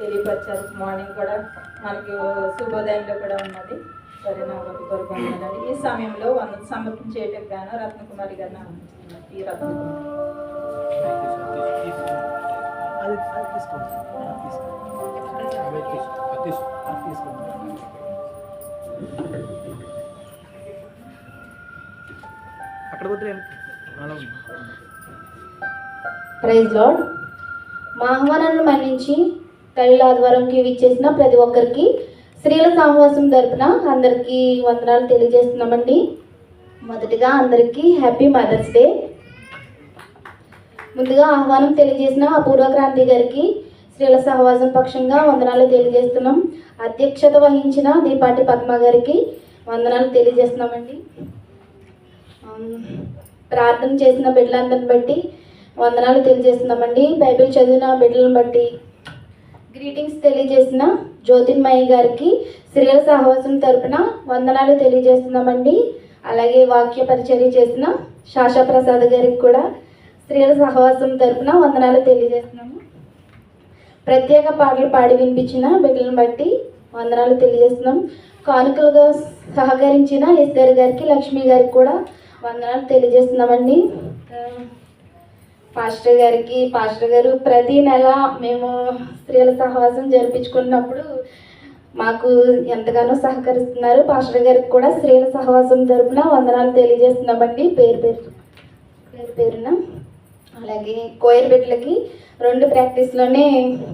తెలియపరిచారు. Morning కూడా మనకి శుభోదయంలో కూడా ఉన్నది. సరే నా కొరకు వందనాలు. ఈ సమయంలో వంద సమర్పించేటకు గాను రత్నకుమారి గారిని ఆహ్వానిస్తున్నాను. ఈ ప్రైజ్ లాడ్ మా ఆహ్వానాన్ని మన్నించి తల్లి ఆదివారంకి ఇచ్చేసిన ప్రతి ఒక్కరికి స్త్రీల సహవాసం తరపున అందరికీ వందనాలు తెలియజేస్తున్నామండి. మొదటిగా అందరికీ హ్యాపీ మదర్స్ డే. ముందుగా ఆహ్వానం తెలియజేసిన అపూర్వక్రాంతి గారికి స్త్రీల సహవాసం పక్షంగా వందనాలు తెలియజేస్తున్నాం. అధ్యక్షత వహించిన దీపాటి పద్మ గారికి వందనాలు తెలియజేస్తున్నామండి. ప్రార్థన చేసిన బిడ్డలందరిని బట్టి వందనాలు తెలియజేస్తున్నామండి. బైబిల్ చదివిన బిడ్డలను బట్టి గ్రీటింగ్స్ తెలియజేసిన జ్యోతిర్మయ్య గారికి స్త్రీల సహవాసం తరపున వందనాలు తెలియజేస్తున్నామండి. అలాగే వాక్య పరిచర్య చేసిన శాషా ప్రసాద్ గారికి కూడా స్త్రీల సహవాసం తరపున వందనాలు తెలియజేస్తున్నాము. ప్రత్యేక పాటలు పాడి వినిపించిన బిడ్డలను బట్టి వందనాలు తెలియజేస్తున్నాం. కానుకలుగా సహకరించిన ఎస్ఆర్ గారికి లక్ష్మి గారికి కూడా వందనాలు తెలియజేస్తున్నామండి. పాస్టర్ గారికి పాస్టర్ గారు ప్రతి నెల మేము స్త్రీల సహవాసం జరిపించుకున్నప్పుడు మాకు ఎంతగానో సహకరిస్తున్నారు. పాస్టర్ గారికి కూడా స్త్రీల సహవాసం తరపున వందనాలు తెలియజేస్తున్నామండి. పేరు పేరు పేరు పేరున. అలాగే కోయర్ బిడ్డలకి రెండు ప్రాక్టీస్లోనే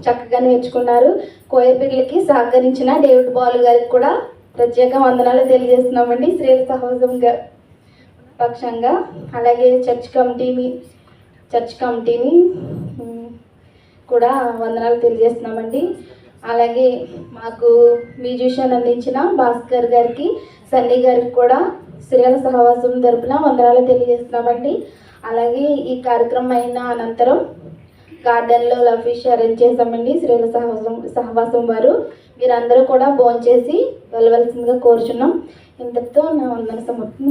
చక్కగా నేర్చుకున్నారు. కోయర్ బిడ్డలకి సహకరించిన డేవిడ్ బాలు గారికి కూడా ప్రత్యేక వందనాలు తెలియజేస్తున్నామండి. స్త్రీల సహవాసం పక్షంగా. అలాగే చర్చ్ కమిటీని చర్చ్ కమిటీని కూడా వందనాలు తెలియజేస్తున్నామండి. అలాగే మాకు మ్యూజిషియన్ అందించిన భాస్కర్ గారికి సన్నీ గారికి కూడా స్త్రీల సహవాసం తరపున వందనాలు తెలియజేస్తున్నామండి. అలాగే ఈ కార్యక్రమం అయిన అనంతరం గార్డెన్లో లఫిష్ అరేంజ్ చేశామండి స్త్రీల సహవాసం సహవాసం వారు. మీరందరూ కూడా భోంచేసి వెళ్ళవలసిందిగా కోరుచున్నాం. ఇంతటితో నా వందన సమర్పణ